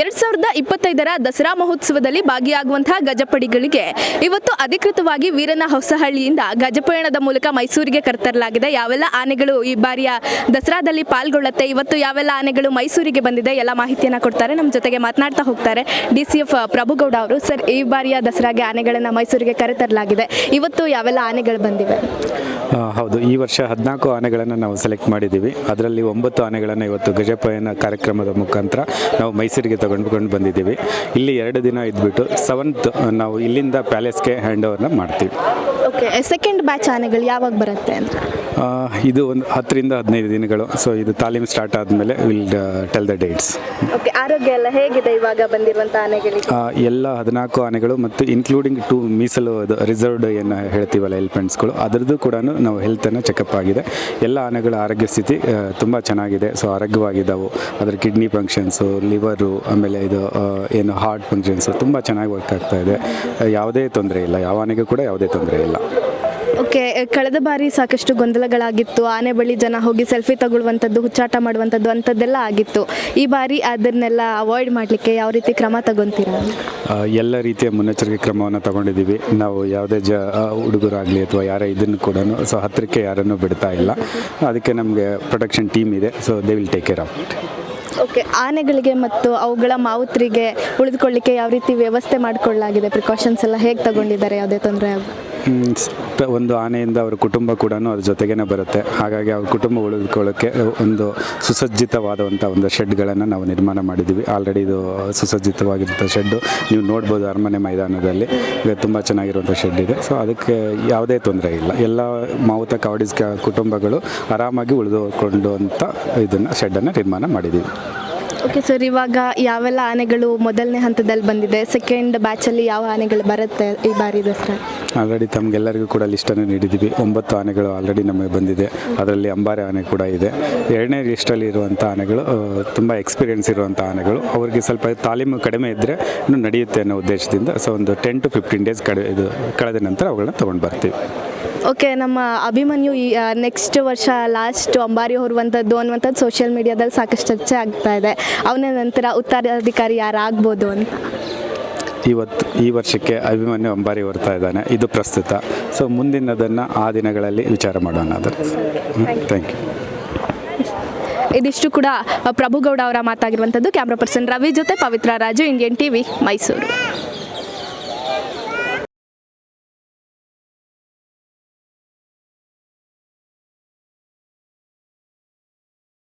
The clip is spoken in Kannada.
ಎರಡ್ ಸಾವಿರದ ಇಪ್ಪತ್ತೈದರ ದಸರಾ ಮಹೋತ್ಸವದಲ್ಲಿ ಭಾಗಿಯಾಗುವಂತಹ ಗಜಪಡಿಗಳಿಗೆ ಇವತ್ತು ಅಧಿಕೃತವಾಗಿ ವೀರನ ಹೊಸಹಳ್ಳಿಯಿಂದ ಗಜಪಯಣದ ಮೂಲಕ ಮೈಸೂರಿಗೆ ಕರೆತರಲಾಗಿದೆ. ಯಾವೆಲ್ಲ ಆನೆಗಳು ಈ ಬಾರಿಯ ದಸರಾದಲ್ಲಿ ಪಾಲ್ಗೊಳ್ಳುತ್ತೆ, ಇವತ್ತು ಯಾವೆಲ್ಲ ಆನೆಗಳು ಮೈಸೂರಿಗೆ ಬಂದಿದೆ, ಎಲ್ಲ ಮಾಹಿತಿಯನ್ನು ಕೊಡ್ತಾರೆ. ನಮ್ಮ ಜೊತೆಗೆ ಮಾತನಾಡ್ತಾ ಹೋಗ್ತಾರೆ ಡಿ ಸಿ ಎಫ್ ಪ್ರಭುಗೌಡ ಅವರು. ಸರ್, ಈ ಬಾರಿಯ ದಸರಾಗೆ ಆನೆಗಳನ್ನು ಮೈಸೂರಿಗೆ ಕರೆತರಲಾಗಿದೆ. ಇವತ್ತು ಯಾವೆಲ್ಲ ಆನೆಗಳು ಬಂದಿವೆ? ಹೌದು. ಈ ವರ್ಷ ಹದಿನಾಲ್ಕು ಆನೆಗಳನ್ನು ನಾವು ಸೆಲೆಕ್ಟ್ ಮಾಡಿದ್ದೀವಿ. ಅದರಲ್ಲಿ ಒಂಬತ್ತು ಆನೆಗಳನ್ನು ಇವತ್ತು ಗಜಪಯಣ ಕಾರ್ಯಕ್ರಮದ ಮುಖಾಂತರ ನಾವು ಮೈಸೂರಿಗೆ ತಗೊಂಡ್ಕೊಂಡು ಬಂದಿದ್ದೀವಿ. ಇಲ್ಲಿ ಎರಡು ದಿನ ಇದ್ಬಿಟ್ಟು ಸೆವೆಂತ್ ನಾವು ಇಲ್ಲಿಂದ ಪ್ಯಾಲೇಸ್ಗೆ ಹ್ಯಾಂಡ್ ಓವರ್ನ ಮಾಡ್ತೀವಿ. ಓಕೆ ಸೆಕೆಂಡ್ ಬ್ಯಾಚ್ ಆನೆಗಳು ಯಾವಾಗ ಬರುತ್ತೆ ಅಂತ? ಇದು ಒಂದು ಹತ್ತರಿಂದ ಹದಿನೈದು ದಿನಗಳು. ಸೊ ಇದು ತಾಲೀಮ್ ಸ್ಟಾರ್ಟ್ ಆದಮೇಲೆ will tell the dates okay ಆರೋಗ್ಯ ಎಲ್ಲ ಹೇಗಿದೆ ಇವಾಗ ಬಂದಿರುವಂಥ ಆನೆಗಳಿಗೆ? ಎಲ್ಲ ಹದಿನಾಲ್ಕು ಆನೆಗಳು ಮತ್ತು ಇನ್ಕ್ಲೂಡಿಂಗ್ ಟು ಮೀಸಲು ಅದು ರಿಸರ್ವ್ಡ್ ಏನು ಹೇಳ್ತೀವಲ್ಲ ಎಲಿಫೆಂಟ್ಸ್ಗಳು ಅದರದ್ದು ಕೂಡ ನಾವು ಹೆಲ್ತನ್ನು ಚೆಕಪ್ ಆಗಿದೆ. ಎಲ್ಲ ಆನೆಗಳ ಆರೋಗ್ಯ ಸ್ಥಿತಿ ತುಂಬ ಚೆನ್ನಾಗಿದೆ. ಸೊ ಆರೋಗ್ಯವಾಗಿದ್ದಾವೆ. ಅದರ ಕಿಡ್ನಿ ಫಂಕ್ಷನ್ಸು ಲಿವರು ಆಮೇಲೆ ಇದು ಏನು ಹಾರ್ಟ್ ಫಂಕ್ಷನ್ಸು ತುಂಬ ಚೆನ್ನಾಗಿ ವರ್ಕ್ ಆಗ್ತಾ ಇದೆ. ಯಾವುದೇ ತೊಂದರೆ ಇಲ್ಲ. ಯಾವ ಆನೆಗೂ ಕೂಡ ಯಾವುದೇ ತೊಂದರೆ ಇಲ್ಲ. ಓಕೆ ಕಳೆದ ಬಾರಿ ಸಾಕಷ್ಟು ಗೊಂದಲಗಳಾಗಿತ್ತು. ಆನೆ ಬಳಿ ಜನ ಹೋಗಿ ಸೆಲ್ಫಿ ತಗೊಳ್ಳುವಂಥದ್ದು ಹುಚ್ಚಾಟ ಮಾಡುವಂಥದ್ದು ಅಂಥದ್ದೆಲ್ಲ ಆಗಿತ್ತು. ಈ ಬಾರಿ ಅದನ್ನೆಲ್ಲ ಅವಾಯ್ಡ್ ಮಾಡಲಿಕ್ಕೆ ಯಾವ ರೀತಿ ಕ್ರಮ ತಗೊಂತೀರಾ? ಎಲ್ಲ ರೀತಿಯ ಮುನ್ನೆಚ್ಚರಿಕೆ ಕ್ರಮವನ್ನು ತಗೊಂಡಿದ್ದೀವಿ. ನಾವು ಯಾವುದೇ ಜ ಹುಡುಗರಾಗಲಿ ಅಥವಾ ಯಾರೇ ಇದನ್ನು ಕೂಡ ಸೊ ಹತ್ತಿರಕ್ಕೆ ಯಾರನ್ನು ಬಿಡ್ತಾ ಇಲ್ಲ. ಅದಕ್ಕೆ ನಮಗೆ ಪ್ರೊಟೆಕ್ಷನ್ ಟೀಮ್ ಇದೆ. So they will take care of it okay ಆನೆಗಳಿಗೆ ಮತ್ತು ಅವುಗಳ ಮಾವುತರಿಗೆ ಉಳಿದುಕೊಳ್ಳಿಕ್ಕೆ ಯಾವ ರೀತಿ ವ್ಯವಸ್ಥೆ ಮಾಡಿಕೊಳ್ಳಲಾಗಿದೆ? ಪ್ರಿಕಾಷನ್ಸ್ ಎಲ್ಲ ಹೇಗೆ ತಗೊಂಡಿದ್ದಾರೆ? ಯಾವುದೇ ತೊಂದರೆ ಆಗ ಒಂದು ಆನೆಯಿಂದ ಅವ್ರ ಕುಟುಂಬ ಕೂಡ ಅವ್ರ ಜೊತೆಗೇನೆ ಬರುತ್ತೆ. ಹಾಗಾಗಿ ಅವ್ರ ಕುಟುಂಬ ಉಳಿದುಕೊಳ್ಳೋಕ್ಕೆ ಒಂದು ಸುಸಜ್ಜಿತವಾದಂಥ ಒಂದು ಶೆಡ್ಗಳನ್ನು ನಾವು ನಿರ್ಮಾಣ ಮಾಡಿದ್ದೀವಿ. ಆಲ್ರೆಡಿ ಇದು ಸುಸಜ್ಜಿತವಾಗಿರುವಂಥ ಶೆಡ್ಡು. ನೀವು ನೋಡ್ಬೋದು ಅರಮನೆ ಮೈದಾನದಲ್ಲಿ. ತುಂಬ ಚೆನ್ನಾಗಿರುವಂಥ ಶೆಡ್ ಇದೆ. ಸೊ ಅದಕ್ಕೆ ಯಾವುದೇ ತೊಂದರೆ ಇಲ್ಲ. ಎಲ್ಲ ಮಾವುತ ಕಾವಡಿಸ್ ಕುಟುಂಬಗಳು ಆರಾಮಾಗಿ ಉಳಿದುಕೊಂಡು ಅಂತ ಇದನ್ನು ಶೆಡ್ಡನ್ನು ನಿರ್ಮಾಣ ಮಾಡಿದ್ದೀವಿ. ಓಕೆ ಸರ್ ಇವಾಗ ಯಾವೆಲ್ಲ ಆನೆಗಳು ಮೊದಲನೇ ಹಂತದಲ್ಲಿ ಬಂದಿದೆ? ಸೆಕೆಂಡ್ ಬ್ಯಾಚಲ್ಲಿ ಯಾವ ಆನೆಗಳು ಬರುತ್ತೆ ಈ ಬಾರಿ ದಸರಾ ಆಲ್ರೆಡಿ ತಮಗೆಲ್ಲರಿಗೂ ಕೂಡ ಲಿಸ್ಟನ್ನು ನೀಡಿದ್ದೀವಿ. ಒಂಬತ್ತು ಆನೆಗಳು ಆಲ್ರೆಡಿ ನಮಗೆ ಬಂದಿದೆ. ಅದರಲ್ಲಿ ಅಂಬಾರಿ ಆನೆ ಕೂಡ ಇದೆ. ಎರಡನೇ ಲಿಸ್ಟಲ್ಲಿ ಇರುವಂಥ ಆನೆಗಳು ತುಂಬ ಎಕ್ಸ್ಪೀರಿಯೆನ್ಸ್ ಇರುವಂಥ ಆನೆಗಳು. ಅವರಿಗೆ ಸ್ವಲ್ಪ ತಾಲೀಮು ಕಡಿಮೆ ಇದ್ದರೆ ಇನ್ನು ನಡೆಯುತ್ತೆ ಅನ್ನೋ ಉದ್ದೇಶದಿಂದ, ಸೊ ಒಂದು ಟೆನ್ ಟು ಫಿಫ್ಟೀನ್ ಡೇಸ್ ಕಡೆ ಇದು ಕಳೆದ ನಂತರ ಅವುಗಳನ್ನ ತೊಗೊಂಡು ಬರ್ತೀವಿ. ಓಕೆ ನಮ್ಮ ಅಭಿಮನ್ಯು ಈ ನೆಕ್ಸ್ಟ್ ವರ್ಷ ಲಾಸ್ಟ್ ಅಂಬಾರಿ ಹೊರುವಂಥದ್ದು ಅನ್ನುವಂಥದ್ದು ಸೋಷಿಯಲ್ ಮೀಡಿಯಾದಲ್ಲಿ ಸಾಕಷ್ಟು ಚರ್ಚೆ ಆಗ್ತಾ ಇದೆ. ಅವನ ನಂತರ ಉತ್ತರಾಧಿಕಾರಿ ಯಾರಾಗ್ಬೋದು ಅಂತ? ಇವತ್ತು ಈ ವರ್ಷಕ್ಕೆ ಅಭಿಮನ್ಯು ಅಂಬಾರಿ ಹೊರ್ತಾ ಇದ್ದಾನೆ. ಇದು ಪ್ರಸ್ತುತ. ಸೊ ಮುಂದಿನದನ್ನು ಆ ದಿನಗಳಲ್ಲಿ ವಿಚಾರ ಮಾಡೋಣ ಅದರ ಥ್ಯಾಂಕ್ ಯು ಇದಿಷ್ಟು ಕೂಡ ಪ್ರಭುಗೌಡ ಅವರ ಮಾತಾಗಿರುವಂಥದ್ದು. ಕ್ಯಾಮ್ರಾ ಪರ್ಸನ್ ರವಿ ಜೊತೆ ಪವಿತ್ರ ರಾಜು ಇಂಡಿಯನ್ ಟಿವಿ ಮೈಸೂರು